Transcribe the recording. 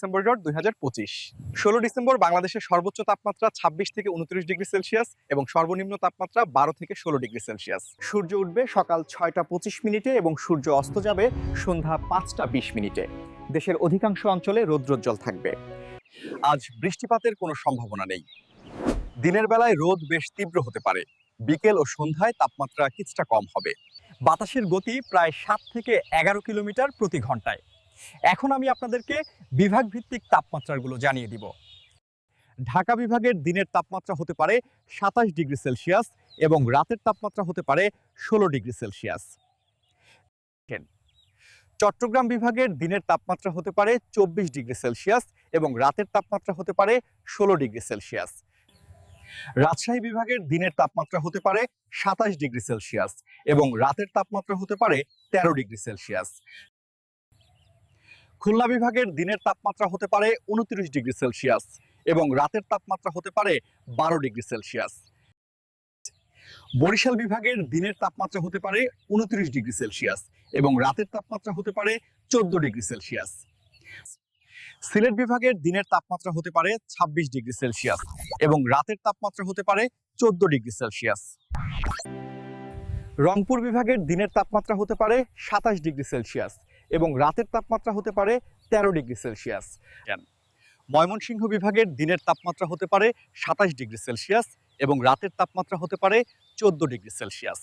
December dot দুই হাজার December বাংলাদেশের সর্বোচ্চ তাপমাত্রা ছাব্বিশ থেকে উনত্রিশ ডিগ্রি সেলসিয়াস এবং সর্বনিম্ন তাপমাত্রা বারো থেকে ষোলো ডিগ্রি সেলসিয়াস। সূর্য উঠবে সকাল ছয়টা পঁচিশ মিনিটে এবং সূর্য অস্ত যাবে সন্ধ্যা পাঁচটা বিশ মিনিটে। দেশের অধিকাংশ অঞ্চলে রৌদ্রোজ্জ্বল থাকবে। আজ বৃষ্টিপাতের কোনো সম্ভাবনা নেই। দিনের বেলায় রোদ বেশ তীব্র হতে পারে। বিকেল ও সন্ধ্যায় তাপমাত্রা কিছুটা কম হবে। বাতাসের গতি প্রায় সাত থেকে এগারো কিলোমিটার প্রতি ঘন্টায়। এখন আমি আপনাদেরকে বিভাগ ভিত্তিক তাপমাত্রাগুলো জানিয়ে দিব। ঢাকা বিভাগের দিনের তাপমাত্রা হতে পারে সাতাশ ডিগ্রি সেলসিয়াস এবং রাতের তাপমাত্রা হতে পারে ষোলো ডিগ্রি সেলসিয়াস। চট্টগ্রাম বিভাগের দিনের তাপমাত্রা হতে পারে চব্বিশ ডিগ্রি সেলসিয়াস এবং রাতের তাপমাত্রা হতে পারে ষোলো ডিগ্রি সেলসিয়াস। রাজশাহী বিভাগের দিনের তাপমাত্রা হতে পারে সাতাশ ডিগ্রি সেলসিয়াস এবং রাতের তাপমাত্রা হতে পারে তেরো ডিগ্রি সেলসিয়াস। খুলনা বিভাগের দিনের তাপমাত্রা হতে পারে উনত্রিশ ডিগ্রি সেলসিয়াস এবং রাতের তাপমাত্রা হতে পারে বারো ডিগ্রি সেলসিয়াস। বরিশাল বিভাগের দিনের তাপমাত্রা হতে পারে উনত্রিশ ডিগ্রি সেলসিয়াস এবং রাতের তাপমাত্রা হতে পারে চোদ্দ ডিগ্রি সেলসিয়াস। সিলেট বিভাগের দিনের তাপমাত্রা হতে পারে ছাব্বিশ ডিগ্রি সেলসিয়াস এবং রাতের তাপমাত্রা হতে পারে চোদ্দ ডিগ্রি সেলসিয়াস। রংপুর বিভাগের দিনের তাপমাত্রা হতে পারে সাতাশ ডিগ্রি সেলসিয়াস এবং রাতের তাপমাত্রা হতে পারে তেরো ডিগ্রি সেলসিয়াস। ময়মনসিংহ বিভাগের দিনের তাপমাত্রা হতে পারে সাতাশ ডিগ্রি সেলসিয়াস এবং রাতের তাপমাত্রা হতে পারে চোদ্দ ডিগ্রি সেলসিয়াস।